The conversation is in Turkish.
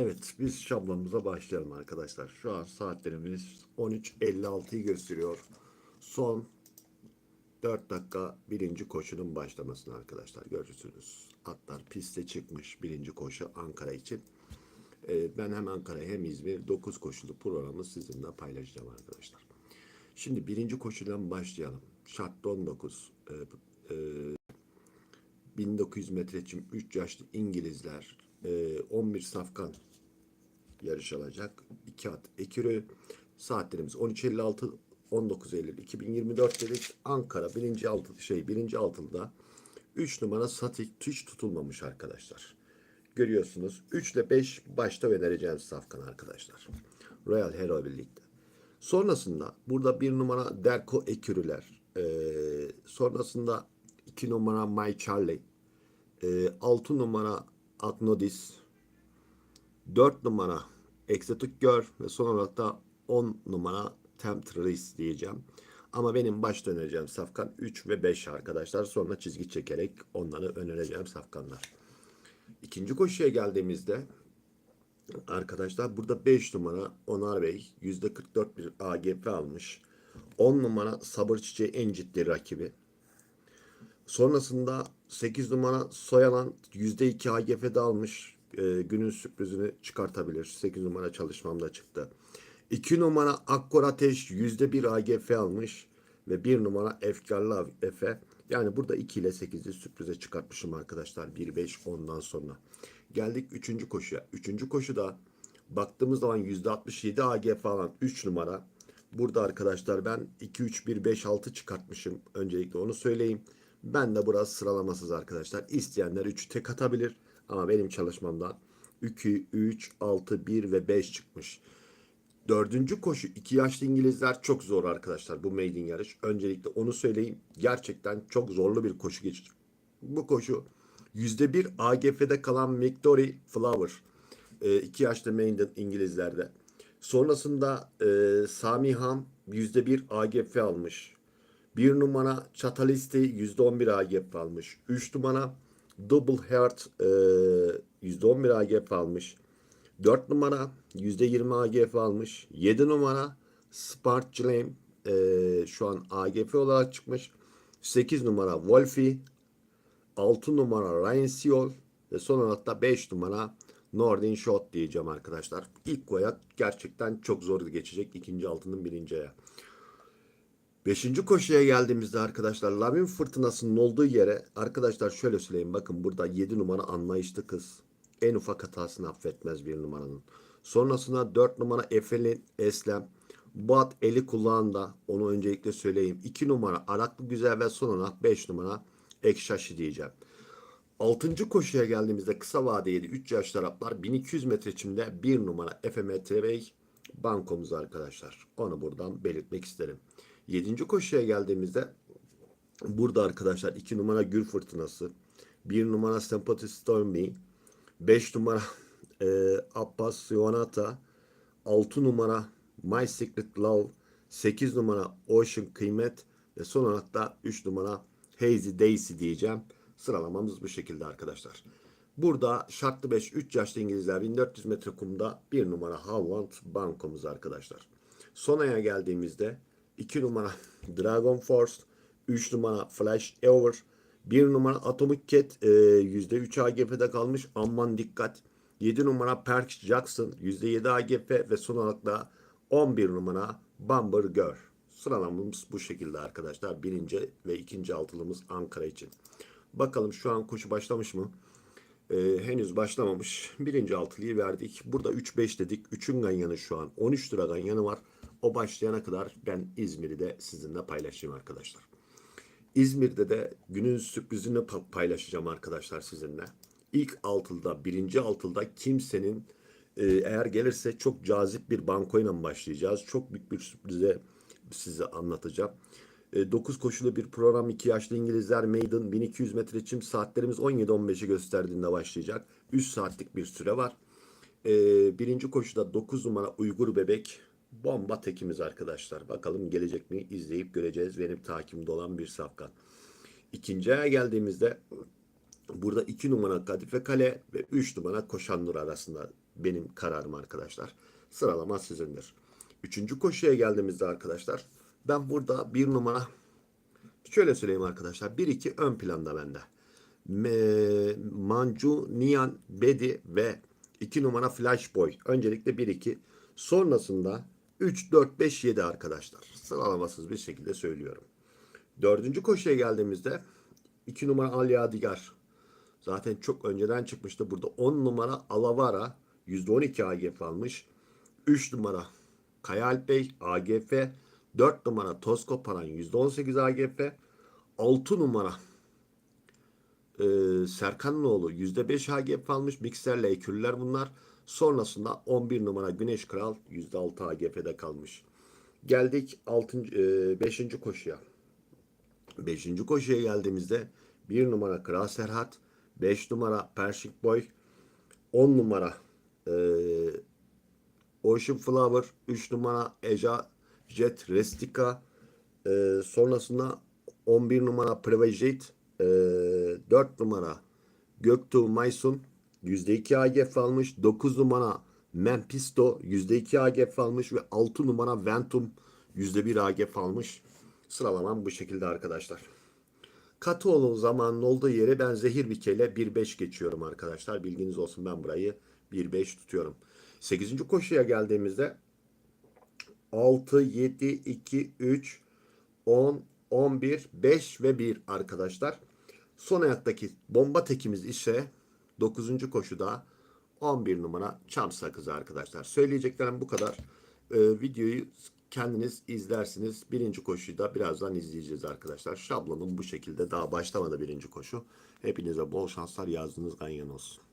Evet, biz şablonumuza başlayalım arkadaşlar. Şu an saatlerimiz 13.56'yı gösteriyor. Son 4 dakika birinci koşunun başlamasını arkadaşlar görürsünüz. Atlar piste çıkmış birinci koşu Ankara için. Ee, ben hem Ankara hem İzmir 9 koşulu programı sizinle paylaşacağım arkadaşlar. Şimdi birinci koşudan başlayalım. Şartlı 19. Ee, e, 1900 metre için 3 yaşlı İngilizler e, 11 safkan yarış alacak. 2 at ekürü. Saatlerimiz 13.56 19 Eylül 2024 dedik. Ankara birinci altı şey birinci altında 3 numara satik hiç tutulmamış arkadaşlar. Görüyorsunuz 3 ile 5 başta önereceğim safkan arkadaşlar. Royal Hero birlikte. Sonrasında burada bir numara Derko Ekürüler. Ee, sonrasında iki numara My Charlie. Ee, 6 numara Agnodis. 4 numara Exotic Girl ve son olarak da 10 numara Temptress diyeceğim. Ama benim başta önereceğim safkan 3 ve 5 arkadaşlar. Sonra çizgi çekerek onları önereceğim safkanlar. İkinci koşuya geldiğimizde arkadaşlar burada 5 numara Onar Bey %44 bir AGP almış. 10 numara Sabır Çiçeği en ciddi rakibi. Sonrasında 8 numara Soyalan %2 AGF'de almış. Ee, günün sürprizini çıkartabilir. 8 numara çalışmamda çıktı. 2 numara Akkor Ateş %1 AGF almış. Ve 1 numara Efkarlı Efe. Yani burada 2 ile 8'i sürprize çıkartmışım arkadaşlar. 1-5 ondan sonra. Geldik 3. koşuya. 3. koşuda baktığımız zaman %67 AGF alan 3 numara. Burada arkadaşlar ben 2-3-1-5-6 çıkartmışım. Öncelikle onu söyleyeyim. Ben de burası sıralamasız arkadaşlar. İsteyenler 3 tek atabilir. Ama benim çalışmamda 2, 3, 6, 1 ve 5 çıkmış. Dördüncü koşu iki yaşlı İngilizler çok zor arkadaşlar bu maiden yarış. Öncelikle onu söyleyeyim. Gerçekten çok zorlu bir koşu geçecek. Bu koşu %1 AGF'de kalan Victory Flower. E, iki yaşlı maiden İngilizlerde. Sonrasında e, Sami Ham %1 AGF almış. Bir numara Çatalisti %11 AGF almış. Üç numara Double Heart e, %11 AGF almış. 4 numara %20 AGF almış. 7 numara Spark Flame e, şu an AGF olarak çıkmış. 8 numara Wolfie. 6 numara Ryan Seol. Ve son olarak da 5 numara Nordin Shot diyeceğim arkadaşlar. İlk koya gerçekten çok zor geçecek. ikinci altının birinci. Beşinci koşuya geldiğimizde arkadaşlar Lavin fırtınasının olduğu yere arkadaşlar şöyle söyleyeyim bakın burada 7 numara anlayışlı kız en ufak hatasını affetmez bir numaranın. Sonrasında 4 numara Efeli Eslem Bat eli kulağında onu öncelikle söyleyeyim. 2 numara Araklı Güzel ve son olarak 5 numara Ekşaşı diyeceğim. 6. koşuya geldiğimizde kısa vadeli 3 yaş taraflar 1200 metre çimde 1 numara FMT Bey bankomuz arkadaşlar. Onu buradan belirtmek isterim. 7. koşuya geldiğimizde burada arkadaşlar 2 numara Gül Fırtınası, 1 numara Sympathy Stormy, 5 numara e, Abbas Yonata, 6 numara My Secret Love, 8 numara Ocean Kıymet ve son olarak da 3 numara Hazy Daisy diyeceğim. Sıralamamız bu şekilde arkadaşlar. Burada şartlı 5 3 yaşlı İngilizler 1400 metre kumda 1 numara Howland bankomuz arkadaşlar. Sonaya geldiğimizde 2 numara Dragon Force, 3 numara Flash Over, 1 numara Atomic Cat e, %3 AGF'de kalmış aman dikkat. 7 numara Perks Jackson %7 AGF ve son olarak da 11 numara Bumber Girl. Sıralamamız bu şekilde arkadaşlar. Birinci ve ikinci altılımız Ankara için. Bakalım şu an koşu başlamış mı? Ee, henüz başlamamış. Birinci altılıyı verdik. Burada 3-5 dedik. 3'ün ganyanı şu an. 13 lira ganyanı var. O başlayana kadar ben İzmir'i de sizinle paylaşayım arkadaşlar. İzmir'de de günün sürprizini pa- paylaşacağım arkadaşlar sizinle. İlk altılda, birinci altılda kimsenin e, eğer gelirse çok cazip bir bankoyla başlayacağız. Çok büyük bir sürprize size anlatacağım. 9 koşulu bir program 2 yaşlı İngilizler Maiden 1200 metre çim saatlerimiz 17-15'i gösterdiğinde başlayacak. 3 saatlik bir süre var. E, birinci koşuda 9 numara Uygur Bebek bomba tekimiz arkadaşlar. Bakalım gelecek mi izleyip göreceğiz. Benim takimde olan bir safkan. İkinci aya geldiğimizde burada 2 numara Kadife Kale ve 3 numara Koşan Nur arasında benim kararım arkadaşlar. Sıralama sizindir. Üçüncü koşuya geldiğimizde arkadaşlar ben burada bir numara şöyle söyleyeyim arkadaşlar 1-2 ön planda bende. Mancu, Nian, Bedi ve 2 numara Flash Boy. Öncelikle 1-2. Sonrasında 3, 4, 5, 7 arkadaşlar. Sıralamasız bir şekilde söylüyorum. Dördüncü koşuya geldiğimizde 2 numara Al Yadigar. Zaten çok önceden çıkmıştı. Burada 10 numara Alavara %12 AGF almış. 3 numara Kaya Alp Bey AGF. 4 numara Tosko Paran %18 AGF. 6 numara e, Serkanoğlu %5 AGF almış. Mikserle ekürler bunlar. Sonrasında 11 numara Güneş Kral %6 AGF'de kalmış. Geldik 6. 5. koşuya. 5. koşuya geldiğimizde 1 numara Kral Serhat, 5 numara Pershing Boy, 10 numara e, Ocean Flower, 3 numara Eja Jet Restika, e, sonrasında 11 numara Prevejit, e, 4 numara Göktuğ Maysun %2 AGF almış. 9 numara Mempisto %2 AGF almış ve 6 numara Ventum %1 AGF almış. Sıralamam bu şekilde arkadaşlar. Katoğlu zamanın olduğu yere ben Zehir Bike ile 1-5 geçiyorum arkadaşlar. Bilginiz olsun ben burayı 1-5 tutuyorum. 8. koşuya geldiğimizde 6, 7, 2, 3, 10, 11, 5 ve 1 arkadaşlar. Son ayaktaki bomba tekimiz ise 9. koşuda 11 numara çam sakızı arkadaşlar. Söyleyeceklerim bu kadar. Ee, videoyu kendiniz izlersiniz. Birinci koşuyu da birazdan izleyeceğiz arkadaşlar. Şablonum bu şekilde. Daha başlamadı birinci koşu. Hepinize bol şanslar. Yazdığınız ganyan olsun.